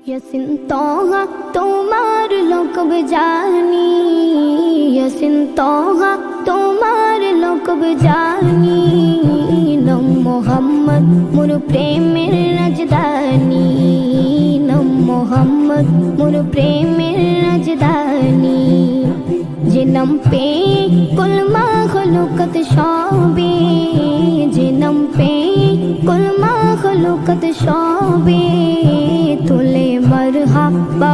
ইয়াসিন তোহা তোমার লোকব জানি ইয়াসিন তোহা তোমার লোকব জানি নম মোহাম্মদ মোর প্রেমের রাজধানী নম মোহাম্মদ মোর প্রেমের রাজধানী যে নাম পে কুলমা হলুকত সবে যে নাম পে কুলমা হলুকত সবে মরহা বা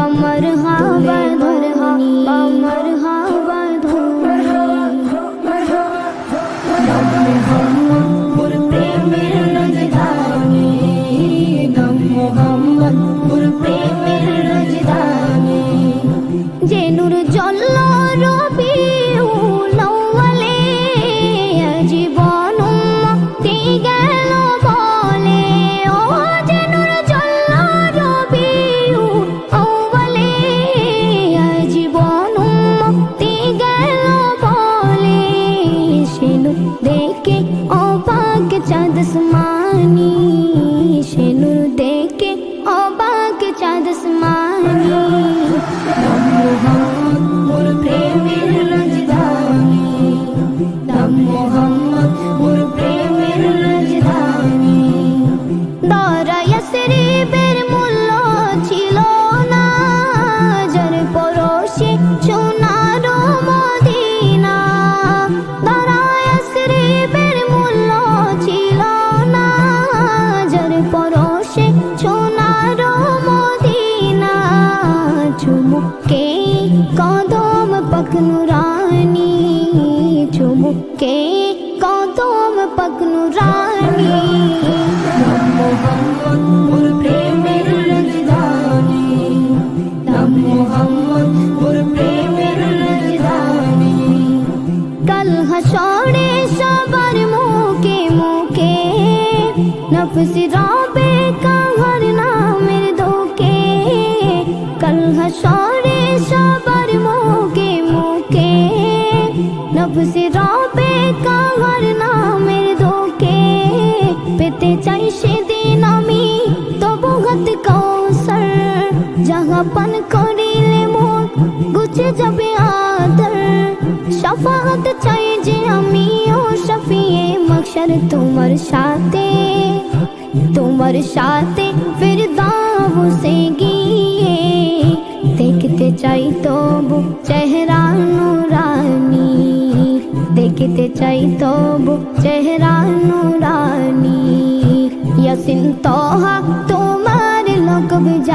দেখে অবাক চাঁদ আসমানি চুমুকে কদম পকনু রানী চুমুকে কদম পকনু রানী নাম মোহাম্মদ মোর প্রেমের রাজধানী। নাম মোহাম্মদ মোর প্রেমের রাজধানী। কাল হাসরে সবার মুখে মুখে নফস রবে কাহার গুছে যাবে আদর শফাত চাই যে আমি ও শফিয়ে মকসর তোমার সাথে তোমার সাথে ফির দাও সে গিয়ে দেখতে চাই তবু চেহারা নুরানি দেখতে চাই তবু চেহারা নুরানি ইয়াসিন তোহা